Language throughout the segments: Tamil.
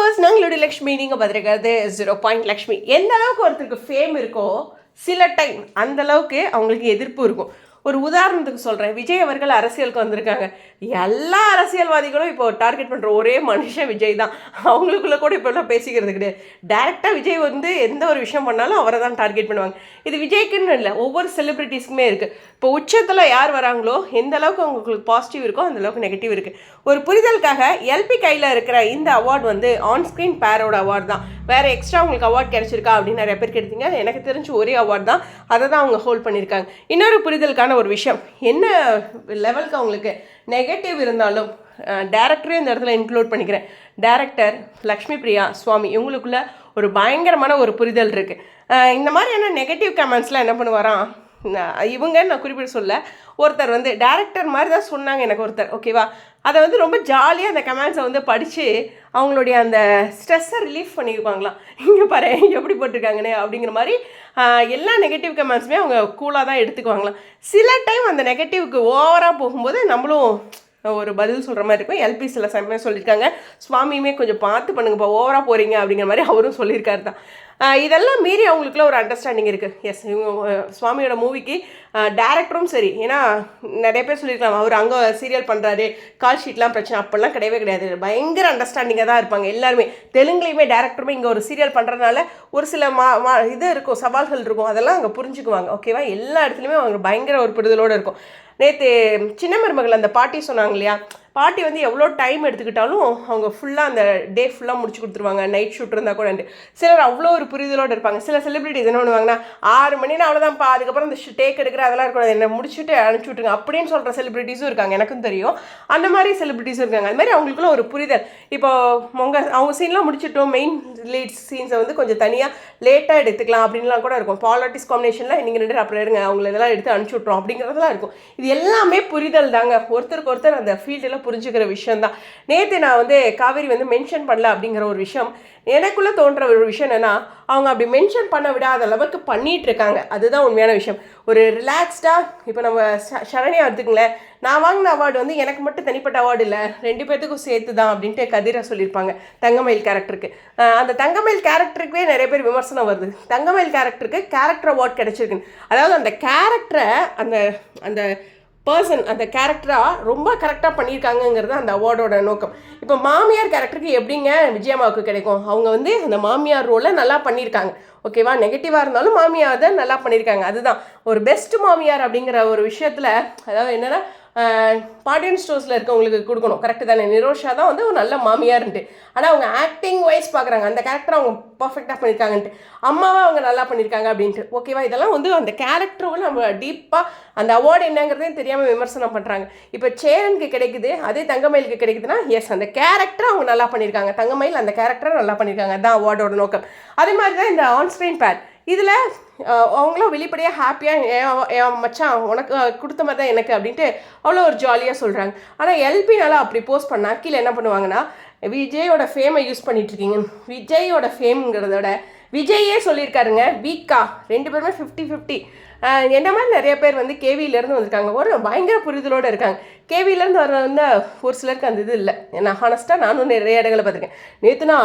வியூவர்ஸ் நாங்களுடைய லக்ஷ்மி நீங்கள் பதிரிக்கிறது ஜீரோ பாயிண்ட் லக்ஷ்மி. எந்த அளவுக்கு ஒருத்தருக்கு ஃபேம் இருக்கோ சில டைம் அந்த அளவுக்கு அவங்களுக்கு எதிர்ப்பு இருக்கும். ஒரு உதாரணத்துக்கு சொல்கிறேன் விஜய் அவர்கள் அரசியலுக்கு வந்திருக்காங்க. எல்லா அரசியல்வாதிகளும் இப்போ டார்கெட் பண்ணுற ஒரே மனுஷன் விஜய் தான். அவங்களுக்குள்ளே கூட இப்போல்லாம் பேசிக்கிறது கிடையாது. டேரெக்டாக விஜய் வந்து எந்த ஒரு விஷயம் பண்ணாலும் அவரை தான் டார்கெட் பண்ணுவாங்க. இது விஜய்க்குன்னு இல்லை ஒவ்வொரு செலிப்ரிட்டிஸ்க்குமே இருக்குது இப்போ உச்சத்தில் யார் வராங்களோ எந்த அளவுக்கு அவங்களுக்கு பாசிட்டிவ் இருக்கோ அந்த அளவுக்கு நெகட்டிவ் இருக்குது ஒரு புரிதலுக்காக எல்பி கையில் இருக்கிற இந்த அவார்டு வந்து ஆன்ஸ்க்ரீன் பேரோட அவார்டு தான். வேறு எக்ஸ்ட்ரா உங்களுக்கு அவார்ட் கிடைச்சிருக்கா அப்படின்னு நிறைய பேர் கேட்டீங்க எனக்கு தெரிஞ்சு ஒரே அவார்டு தான். அதை தான் அவங்க ஹோல்ட் பண்ணியிருக்காங்க. இன்னொரு புரிதலுக்கான ஒரு விஷயம். என்ன லெவலுக்கு அவங்களுக்கு நெகட்டிவ் இருந்தாலும் டேரக்டரையும் இந்த இடத்துல இன்க்ளூட் பண்ணிக்கிறேன். டேரக்டர் லக்ஷ்மி பிரியா சுவாமி இவங்களுக்குள்ள ஒரு பயங்கரமான ஒரு புரிதல் இருக்குது இந்த மாதிரியான நெகட்டிவ் கமெண்ட்ஸ்லாம் என்ன பண்ணுவாராம்? நான் இவங்கன்னு நான் குறிப்பிட சொல்ல ஒருத்தர் வந்து டேரக்டர் மாதிரி தான் சொன்னாங்க எனக்கு ஒருத்தர் ஓகேவா அதை வந்து ரொம்ப ஜாலியாக அந்த கமெண்ட்ஸை வந்து படித்து அவங்களுடைய அந்த ஸ்ட்ரெஸ்ஸை ரிலீஃப் பண்ணியிருப்பாங்களாம் இங்கே பாரு எப்படி போட்டிருக்காங்கன்னு அப்படிங்கிற மாதிரி எல்லா நெகட்டிவ் கமெண்ட்ஸுமே அவங்க கூலாக தான் எடுத்துக்குவாங்களாம். சில டைம் அந்த நெகட்டிவ்க்கு ஓவராக போகும்போது நம்மளும் ஒரு பதில் சொல்கிற மாதிரி இருக்கும். எல்பி சில சமயம் சொல்லியிருக்காங்க. சுவாமியுமே கொஞ்சம் பார்த்து பண்ணுங்கப்பா ஓவராக போகிறீங்க அப்படிங்கிற மாதிரி அவரும் சொல்லியிருக்காரு தான். இதெல்லாம் மீறி அவங்களுக்குள்ள ஒரு அண்டர்ஸ்டாண்டிங் இருக்குது எஸ் இவங்க சுவாமியோட மூவிக்கு டேரக்டரும் சரி. ஏன்னா நிறைய பேர் சொல்லியிருக்கலாம் அவர் அங்கே சீரியல் பண்ணுறாரு கால் ஷீட்லாம் பிரச்சனை அப்போல்லாம் கிடையவே கிடையாது. பயங்கர அண்டர்ஸ்டாண்டிங்காக தான் இருப்பாங்க எல்லாருமே. தெலுங்குலேயுமே டேரக்டருமே இங்கே ஒரு சீரியல் பண்ணுறதுனால ஒரு சில மா மா இது இருக்கும் சவால்கள் இருக்கும். அதெல்லாம் அங்கே புரிஞ்சுக்குவாங்க. ஓகேவா எல்லா இடத்துலையுமே அவங்க பயங்கர ஒரு புரிதலோடு இருக்கும். நேற்று சின்ன மருமகள் அந்த பாட்டி சொன்னாங்க இல்லையா? பாட்டி வந்து எவ்வளோ டைம் எடுத்துக்கிட்டாலும் அவங்க ஃபுல்லாக அந்த டே ஃபுல்லாக முடிச்சு கொடுத்துருவாங்க. நைட் ஷூட் இருந்தால் கூட சிலர் அவ்வளோ ஒரு புரிதலோடு இருப்பாங்க. சில செலிபிரிட்டிஸ் என்ன பண்ணுவாங்கன்னா ஆறு மணினா அவ்வளோதான்ப்பா அதுக்கப்புறம் அந்த டேக் எடுக்கிற அதெல்லாம் இருக்கக்கூடாது. என்ன முடிச்சுட்டு அனுப்பிச்சி விட்ருங்க அப்படின்னு சொல்கிற செலிபிரிட்டிஸும் இருக்காங்க. எனக்கும் தெரியும். அந்த மாதிரி செலிபிரிட்டிஸும் இருக்காங்க. அது மாதிரி அவங்களுக்குள்ள ஒரு புரிதல். இப்போ உங்க அவங்க சீன்லாம் முடிச்சிட்டோம். மெயின் லீட் சீன்ஸை வந்து கொஞ்சம் தனியாக லேட்டாக எடுத்துக்கலாம் அப்படின்லாம் கூட இருக்கும். பாலிட்டிக்ஸ் காம்பினேஷனில் நீங்கள் ரெண்டு அப்புறம் இருங்க. அவங்கள இதெல்லாம் எடுத்து அனுப்பிச்சி விட்றோம் அப்படிங்கிறதெல்லாம் இருக்கும். இது எல்லாமே புரிதல் தாங்க. ஒருத்தருக்கு ஒருத்தர் அந்த ஃபீல்டில் புரிஞ்சுக்கிற விஷயந்தான் நேற்று நான் வந்து காவேரி வந்து மென்ஷன் பண்ணல அப்படிங்கிற ஒரு விஷயம் எனக்குள்ளே தோன்ற ஒரு விஷயம் என்னென்னா அவங்க அப்படி மென்ஷன் பண்ண விடாத அளவுக்கு பண்ணிகிட்டு இருக்காங்க. அதுதான் உண்மையான விஷயம். ஒரு ரிலாக்ஸ்டாக இப்போ நம்ம ச- சரண்யா எடுத்துக்கங்களேன். நான் வாங்கின அவார்டு வந்து எனக்கு மட்டும் தனிப்பட்ட அவார்டு இல்லை. ரெண்டு பேர்த்துக்கும் சேர்த்து தான் அப்படின்ட்டு கதிரா சொல்லியிருப்பாங்க. தங்கமயில் கேரக்டருக்கு அந்த தங்கமயில் கேரக்டருக்கே நிறைய பேர் விமர்சனம் வருது. தங்கமயில் கேரக்டருக்கு கேரக்டர் அவார்ட் கிடச்சிருக்குன்னு. அதாவது அந்த கேரக்டரை அந்த அந்த பர்சன் அந்த கேரக்டராக ரொம்ப கரெக்டாக பண்ணியிருக்காங்கங்கிறது அந்த அவார்டோட நோக்கம். இப்போ மாமியார் கேரக்டருக்கு எப்படிங்க விஜயம்மாவுக்கு கிடைக்கும்? அவங்க வந்து அந்த மாமியார் ரோலை நல்லா பண்ணியிருக்காங்க. ஓகேவா நெகட்டிவாக இருந்தாலும் மாமியார் தான் நல்லா பண்ணியிருக்காங்க. அதுதான். ஒரு பெஸ்ட் மாமியார் அப்படிங்கிற ஒரு விஷயத்தில் அதாவது என்னென்னா பாண்டியன் ஸ்டோர்ஸில் இருக்கவங்களுக்கு கொடுக்கணும். கரெக்டு தானே? நிரோஷா தான் வந்து ஒரு நல்ல மாமியார்ன்ட்டு. ஆனால் அவங்க ஆக்டிங் வைஸ் பார்க்குறாங்க. அந்த கேரக்டர் அவங்க பர்ஃபெக்டாக பண்ணியிருக்காங்கன்ட்டு அம்மாவை அவங்க நல்லா பண்ணியிருக்காங்க அப்படின்ட்டு. ஓகேவா இதெல்லாம் வந்து அந்த கேரக்டரோட நம்ம டீப்பாக அந்த அவார்டு என்னங்கிறதையும் தெரியாமல் விமர்சனம் பண்ணுறாங்க இப்போ சேரனுக்கு கிடைக்குது அதே தங்கமயிலுக்கு கிடைக்குதுன்னா எஸ் அந்த கேரக்டர் அவங்க நல்லா பண்ணியிருக்காங்க தங்கமயில் அந்த கேரக்டரை நல்லா பண்ணியிருக்காங்க அதுதான் அவார்டோட நோக்கம். அதே மாதிரி தான் இந்த ஆன்ஸ்க்ரீன் பேர் இதில் அவங்களும் வெளிப்படையாக ஹாப்பியாக என் மச்சான் உனக்கு கொடுத்த மாதிரி தான் எனக்கு அப்படின்ட்டு அவ்வளோ ஒரு ஜாலியாக சொல்கிறாங்க ஆனால் எல்பினால அப்படி போஸ்ட் பண்ணால் கீழே என்ன பண்ணுவாங்கன்னா விஜயோட ஃபேமை யூஸ் பண்ணிகிட்ருக்கீங்க இருக்கீங்க. விஜயோட ஃபேம்ங்கிறத விட விஜயே சொல்லியிருக்காருங்க வீக்கா. ரெண்டு பேருமே ஃபிஃப்டி ஃபிஃப்டி என்ன மாதிரி நிறைய பேர் வந்து கேவியிலேருந்து வந்திருக்காங்க. ஒரு பயங்கர புரிதலோடு இருக்காங்க. கேவியிலேருந்து வர வந்து ஒரு சிலருக்கு அந்த இது இல்லை. நான் ஹானஸ்ட்டாக நானும் நிறைய இடங்களை பார்த்துருக்கேன். நேற்றுனா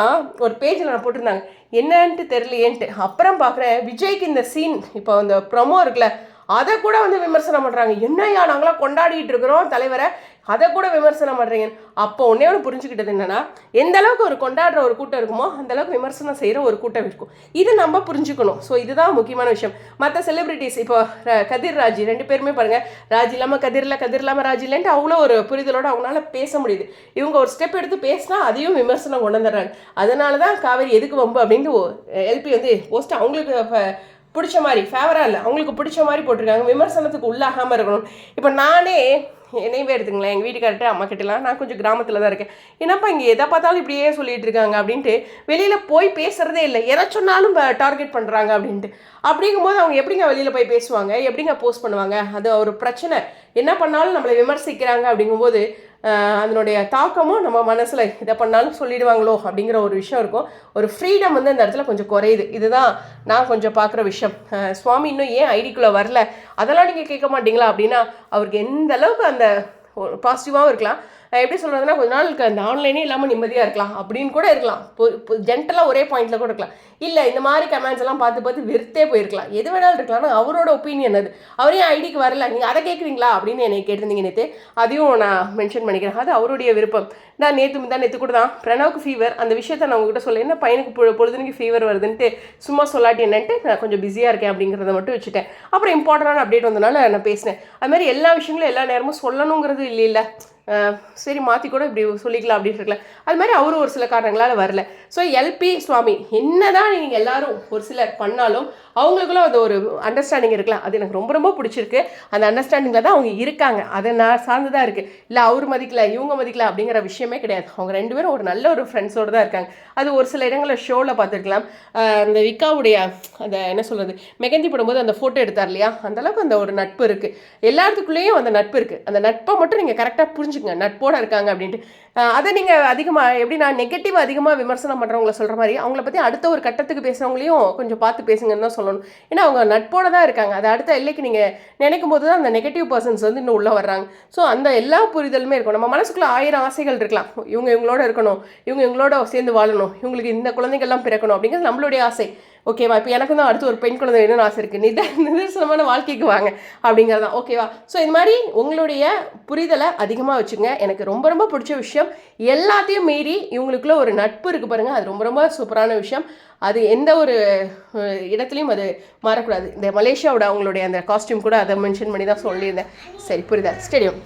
ஒரு பேஜில் நான் போட்டிருந்தாங்க. என்னன்ட்டு தெரியலையேன்ட்டு. அப்புறம் பார்க்குறேன் விஜய்க்கு இந்த சீன் இப்போ அந்த ப்ரொமோ இருக்குல்ல அதை கூட வந்து விமர்சனம் பண்ணுறாங்க என்னையா நாங்களாம் கொண்டாடிட்டு இருக்கிறோம் தலைவரை. அதை கூட விமர்சனம் பண்ணுறீங்க அப்போ ஒன்றே ஒன்று புரிஞ்சுக்கிட்டது என்னென்னா எந்த அளவுக்கு ஒரு கொண்டாடுற ஒரு கூட்டம் இருக்குமோ அந்த அளவுக்கு விமர்சனம் செய்கிற ஒரு கூட்டம் இருக்கும். இது நம்ம புரிஞ்சுக்கணும். ஸோ இதுதான் முக்கியமான விஷயம். மற்ற செலிபிரிட்டிஸ் இப்போ கதிர் ராஜி ரெண்டு பேருமே பாருங்க. ராஜி இல்லாமல் கதிர் இல்லை கதிர் இல்லாமல் ராஜ் இல்லைன்ட்டு அவ்வளோ ஒரு புரிதலோடு அவங்களால பேச முடியுது. இவங்க ஒரு ஸ்டெப் எடுத்து பேசினா அதையும் விமர்சனம் கொண்டு வந்துடுறாங்க. அதனால தான் காவேரி எதுக்கு வம்பு அப்படின்ட்டு எல்பி வந்து போஸ்ட் அவங்களுக்கு பிடிச்ச மாதிரி ஃபேவராக இல்லை அவங்களுக்கு பிடிச்ச மாதிரி போட்டிருக்காங்க. விமர்சனத்துக்கு உள்ளாகாமல் இருக்கணும். இப்போ நானே என்னையவே எடுத்துங்களேன் எங்கள் வீட்டுக்கார்ட்ட அம்மா கிட்டலாம். நான் கொஞ்சம் கிராமத்தில் தான் இருக்கேன். என்னப்பா இங்கே எதை பார்த்தாலும் இப்படியே சொல்லிட்டு இருக்காங்க அப்படின்ட்டு வெளியில் போய் பேசுகிறதே இல்லை. எதை சொன்னாலும் டார்கெட் பண்ணுறாங்க அப்படின்ட்டு. அப்படிங்கும்போது அவங்க எப்படிங்க வெளியில் போய் பேசுவாங்க? எப்படிங்க போஸ்ட் பண்ணுவாங்க? அது ஒரு பிரச்சனை. என்ன பண்ணாலும் நம்மளை விமர்சிக்கிறாங்க அப்படிங்கும்போது அதனுடைய தாக்கமும் நம்ம மனசில் இதை பண்ணாலும் சொல்லிடுவாங்களோ அப்படிங்கிற ஒரு விஷயம் இருக்கும். ஒரு ஃப்ரீடம் வந்து அந்த இடத்துல கொஞ்சம் குறையுது. இதுதான் நான் கொஞ்சம் பார்க்குற விஷயம். சுவாமி இன்னும் ஏன் ஐடிக்குள்ளே வரல? அதெல்லாம் நீங்கள் கேட்க மாட்டீங்களா அப்படின்னா அவருக்கு எந்த அளவுக்கு அந்த பாசிட்டிவாகவும் இருக்கலாம். எப்படி சொல்கிறதுனா கொஞ்ச நாளுக்கு அந்த ஆன்லைனே இல்லாமல் நிம்மதியாக இருக்கலாம். அப்படின்னு கூட இருக்கலாம். ஜென்டலாக ஒரே பாயிண்ட்டில் கூட இருக்கலாம். இல்லை இந்த மாதிரி கமெண்ட்ஸ் எல்லாம் பார்த்து பார்த்து வெறுத்தே போயிருக்கலாம். எது வேணாலும் இருக்கலாம். ஆனால் அவரோட ஒப்பீனியன் அது. அவரே ஐடிக்கு வரல. நீங்கள் அதை கேட்குறீங்களா அப்படின்னு என்னை கேட்டிருந்தீங்க நேற்று அதையும் நான் மென்ஷன் பண்ணிக்கிறேன். அது அவருடைய விருப்பம். நான் நேற்று தான் நேற்று கூட தான் பிரணவுக்கு ஃபீவர் அந்த விஷயத்த நான் உங்ககிட்ட சொல்ல என்ன பையனுக்கு பொ- ஃபீவர் வருதுன்ட்டு சும்மா சொல்லாட்டி என்னன்ட்டு நான் கொஞ்சம் பிஸியாக இருக்கேன் அப்படிங்கிறத மட்டும் வச்சுட்டேன். அப்புறம் இம்பார்ட்டண்டான அப்டேட் வந்தனால நான் பேசினேன். அது மாதிரி எல்லா விஷயங்களும் எல்லா நேரமும் சொல்லணுங்கிறது இல்லை இல்லை சரி மாற்றி கூட இப்படி சொல்லிக்கலாம் அப்படின்னு இருக்கலாம் அது மாதிரி அவரும் ஒரு சில காரணங்களால் வரல. ஸோ எல்பி சுவாமி என்ன தான் நீங்கள் எல்லாரும் ஒரு சிலர் பண்ணாலும் அவங்களுக்குள்ள அது ஒரு அண்டர்ஸ்டாண்டிங் இருக்கலாம். அது எனக்கு ரொம்ப ரொம்ப பிடிச்சிருக்கு. அந்த அண்டர்ஸ்டாண்டிங்கில் தான் அவங்க இருக்காங்க. அதை நான் சார்ந்து தான் இருக்குது இல்லை அவர் மதிக்கல இவங்க மதிக்கல அப்படிங்கிற விஷயமே கிடையாது. அவங்க ரெண்டு பேரும் ஒரு நல்ல ஒரு ஃப்ரெண்ட்ஸோடு தான் இருக்காங்க. அது ஒரு சில இடங்களில் ஷோவில் பார்த்துருக்கலாம். அந்த விக்காவுடைய அந்த என்ன சொல்கிறது மெகந்தி போடும்போது அந்த ஃபோட்டோ எடுத்தார் இல்லையா? அந்தளவுக்கு அந்த ஒரு நட்பு இருக்குது எல்லாத்துக்குள்ளேயும் அந்த நட்பு இருக்குது அந்த நட்பை மட்டும் நீங்கள் கரெக்டாக புரிஞ்சுக்கங்க. நட்போடு இருக்காங்க அப்படின்ட்டு. அதை நீங்கள் அதிகமாக எப்படி நான் நெகட்டிவ் அதிகமாக விமர்சனம் பண்ணுறவங்கள சொல்கிற மாதிரி அவங்கள பற்றி அடுத்த ஒரு கட்டத்துக்கு பேசுகிறவங்களையும் கொஞ்சம் பார்த்து பேசுங்கன்னு தான் சொல்லணும். ஏன்னா அவங்க நட்போட தான் இருக்காங்க. அது அடுத்த எல்லைக்கு நீங்கள் நினைக்கும் போது தான் அந்த நெகட்டிவ் பர்சன்ஸ் வந்து இன்னும் உள்ளே வர்றாங்க. ஸோ அந்த எல்லா புரிதலுமே இருக்கும் நம்ம மனசுக்குள்ளே ஆயிரம் ஆசைகள் இருக்கலாம். இவங்க இவங்களோட இருக்கணும். இவங்க இவங்களோட சேர்ந்து வாழணும். இவங்களுக்கு இந்த குழந்தைகள்லாம் பிறக்கணும் அப்படிங்கிறது நம்மளுடைய ஆசை. ஓகேவா? இப்போ எனக்கு தான் அடுத்து ஒரு பெண் குழந்தை வேணும்னு ஆசை இருக்குது நித நிதர்சனமான வாழ்க்கைக்கு வாங்க அப்படிங்கிறதான் ஓகேவா? ஸோ இது மாதிரி உங்களுடைய புரிதலை அதிகமாக வச்சுங்க. எனக்கு ரொம்ப ரொம்ப பிடிச்ச விஷயம். எல்லாத்தையும் மீறி இவங்களுக்குள்ள ஒரு நட்பு இருக்குது பாருங்கள் அது ரொம்ப ரொம்ப சூப்பரான விஷயம். அது எந்த ஒரு இடத்துலையும் அது மாறக்கூடாது. இந்த மலேசியாவோட அவங்களுடைய அந்த காஸ்டியூம் கூட அதை மென்ஷன் பண்ணி தான் சொல்லியிருந்தேன். சரி புரியுதா? ஸ்டேடியம்